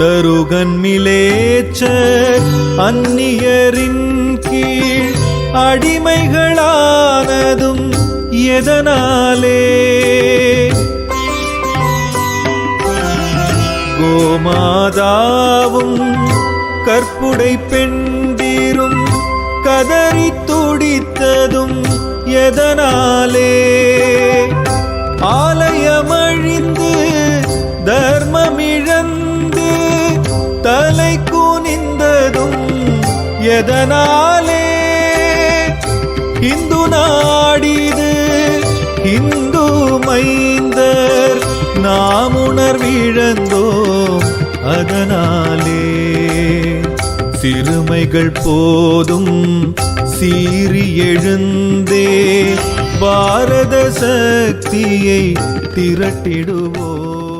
தருகன்மிலேச்ச அந்நியரின் கீழ் அடிமைகளானதும் எதனாலே? கோமாதாவும் கற்புடை பெண்டீரும் கதறி துடித்ததும் எதனாலே? ஆலயமழிந்து குனிந்ததும் எதனாலே? இந்து நாடிது இந்து மைந்தர் நாம் உணர்விழந்தோம் அதனாலே. சிறுமைகள் போதும் சீறி எழுந்தே பாரத சக்தியை திரட்டிடுவோம்.